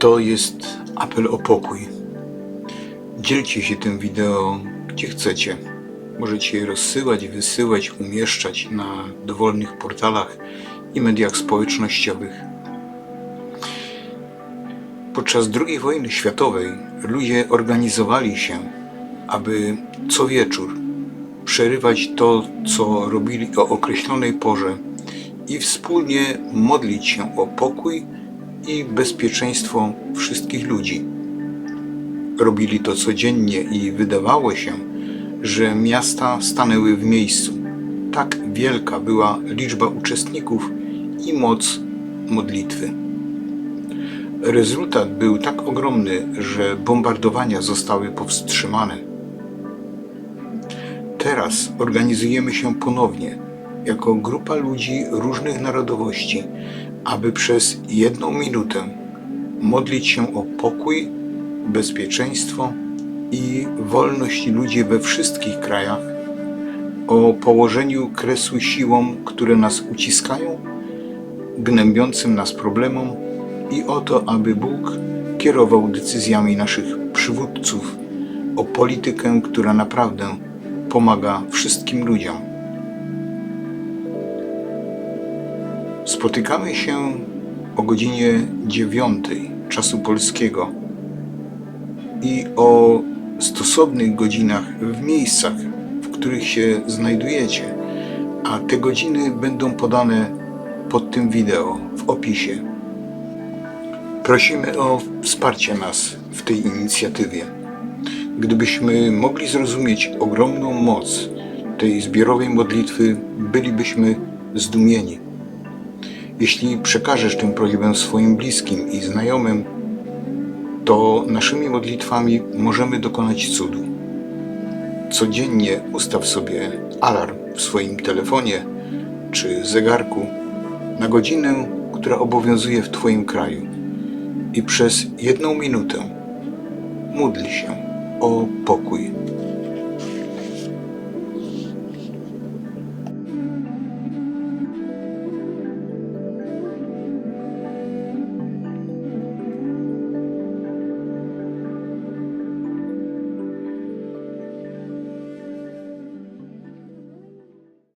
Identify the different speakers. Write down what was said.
Speaker 1: To jest apel o pokój. Dzielcie się tym wideo gdzie chcecie. Możecie je rozsyłać, wysyłać, umieszczać na dowolnych portalach i mediach społecznościowych. Podczas II wojny światowej ludzie organizowali się, aby co wieczór przerywać to, co robili o określonej porze i wspólnie modlić się o pokój i bezpieczeństwo wszystkich ludzi. Robili to codziennie i wydawało się, że miasta stanęły w miejscu. Tak wielka była liczba uczestników i moc modlitwy. Rezultat był tak ogromny, że bombardowania zostały powstrzymane. Teraz organizujemy się ponownie jako grupa ludzi różnych narodowości, aby przez jedną minutę modlić się o pokój, bezpieczeństwo i wolność ludzi we wszystkich krajach, o położeniu kresu siłom, które nas uciskają, gnębiącym nas problemom i o to, aby Bóg kierował decyzjami naszych przywódców, o politykę, która naprawdę pomaga wszystkim ludziom. Spotykamy się o godzinie 9 czasu polskiego i o stosownych godzinach w miejscach, w których się znajdujecie, a te godziny będą podane pod tym wideo w opisie. Prosimy o wsparcie nas w tej inicjatywie. Gdybyśmy mogli zrozumieć ogromną moc tej zbiorowej modlitwy, bylibyśmy zdumieni. Jeśli przekażesz tę prośbę swoim bliskim i znajomym, to naszymi modlitwami możemy dokonać cudu. Codziennie ustaw sobie alarm w swoim telefonie czy zegarku na godzinę, która obowiązuje w Twoim kraju i przez jedną minutę módl się o pokój